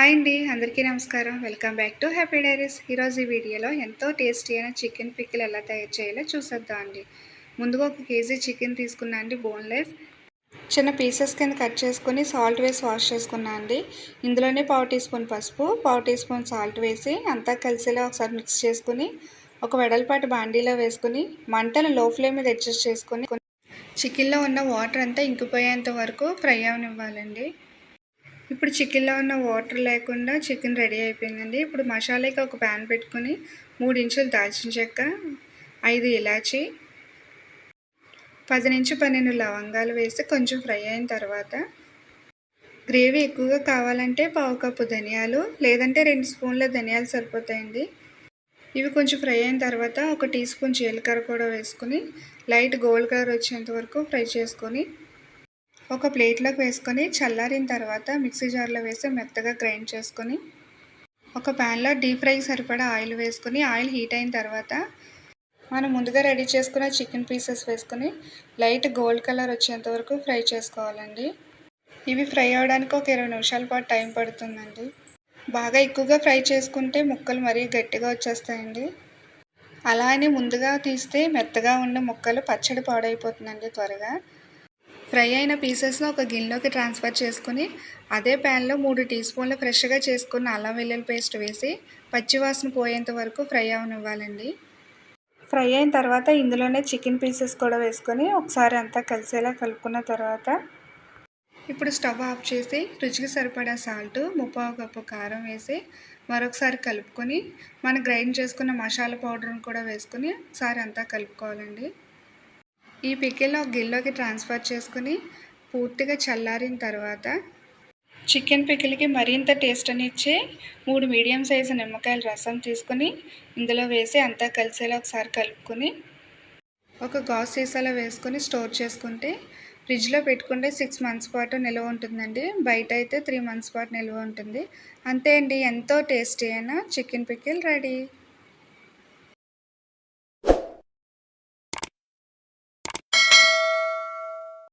Hi అండి అందరికీ నమస్కారం. Welcome back to happy diaries. ఈరోజు ఈ వీడియోలో ఎంతో టేస్టీ అయిన చికెన్ పిక్కిల్ ఎలా తయారు చేయాలో చూసేద్దాం అండి. ముందుగా ఒక కేజీ చికెన్ తీసుకున్నా అండి బోన్లెస్. చిన్న పీసెస్ కింద కట్ చేసుకొని సాల్ట్ వేసి వాష్ చేసుకున్నా అండి. ఇందులోనే పావు టీ స్పూన్ పసుపు పావు టీ స్పూన్ సాల్ట్ వేసి అంతా కలిసేలా ఒకసారి మిక్స్ చేసుకుని ఒక వెడల్పాటి బాండీలో వేసుకుని మంటను లో ఫ్లేమ్ మీద అడ్జస్ట్ చేసుకొని చికెన్లో ఉన్న వాటర్ అంతా ఇంకిపోయేంత వరకు ఫ్రై అవనివ్వాలండి. ఇప్పుడు చికెన్లో ఉన్న వాటర్ లేకుండా చికెన్ రెడీ అయిపోయిందండి. ఇప్పుడు మసాలాకి ఒక ప్యాన్ పెట్టుకుని మూడు ఇంచులు దాల్చిన చెక్క ఐదు ఇలాచి పది నుంచి పన్నెండు లవంగాలు వేసి కొంచెం ఫ్రై అయిన తర్వాత గ్రేవీ ఎక్కువగా కావాలంటే పావు కప్పు ధనియాలు లేదంటే రెండు స్పూన్ల ధనియాలు సరిపోతాయండి. ఇవి కొంచెం ఫ్రై అయిన తర్వాత ఒక టీ స్పూన్ జీలకర్ర కూడా వేసుకుని లైట్ గోల్డ్ కలర్ వచ్చేంత వరకు ఫ్రై చేసుకొని ఒక ప్లేట్లోకి వేసుకొని చల్లారిన తర్వాత మిక్సీ జార్లో వేసి మెత్తగా గ్రైండ్ చేసుకొని ఒక ప్యాన్లో డీప్ ఫ్రైకి సరిపడా ఆయిల్ వేసుకొని ఆయిల్ హీట్ అయిన తర్వాత మనం ముందుగా రెడీ చేసుకున్న చికెన్ పీసెస్ వేసుకొని లైట్ గోల్డ్ కలర్ వచ్చేంత వరకు ఫ్రై చేసుకోవాలండి. ఇవి ఫ్రై అవడానికి ఒక ఇరవై నిమిషాల పాటు టైం పడుతుందండి. బాగా ఎక్కువగా ఫ్రై చేసుకుంటే ముక్కలు మరీ గట్టిగా వచ్చేస్తాయండి. అలా అని ముందుగా తీస్తే మెత్తగా ఉన్న ముక్కలు పచ్చడి పాడైపోతుందండి త్వరగా. ఫ్రై అయిన పీసెస్ను ఒక గిన్నెలోకి ట్రాన్స్ఫర్ చేసుకుని అదే ప్యాన్లో మూడు టీ స్పూన్ల ఫ్రెష్గా చేసుకున్న అల్లం వెల్లుల్లి పేస్ట్ వేసి పచ్చివాసన పోయేంత వరకు ఫ్రై అవనివ్వాలండి. ఫ్రై అయిన తర్వాత ఇందులోనే చికెన్ పీసెస్ కూడా వేసుకొని ఒకసారి అంతా కలిసేలా కలుపుకున్న తర్వాత ఇప్పుడు స్టవ్ ఆఫ్ చేసి రుచికి సరిపడా సాల్ట్ ముప్పావు కప్పు కారం వేసి మరొకసారి కలుపుకొని మనం గ్రైండ్ చేసుకున్న మసాలా పౌడర్ని కూడా వేసుకొని ఒకసారి అంతా కలుపుకోవాలండి. ఈ పికిల్ ఒక గిల్లోకి ట్రాన్స్ఫర్ చేసుకుని పూర్తిగా చల్లారిన తర్వాత చికెన్ పికిల్కి మరింత టేస్ట్ ఇచ్చే మూడు మీడియం సైజు నిమ్మకాయల రసం తీసుకుని ఇందులో వేసి అంతా కలిసేలా ఒకసారి కలుపుకొని ఒక గాజు సీసాలో వేసుకొని స్టోర్ చేసుకుంటే ఫ్రిడ్జ్లో పెట్టుకుంటే సిక్స్ మంత్స్ పాటు నిల్వ ఉంటుందండి. బయట అయితే త్రీ మంత్స్ పాటు నిల్వ ఉంటుంది. అంతే అండి. ఎంతో టేస్టీ అయిన చికెన్ పికిల్ రెడీ.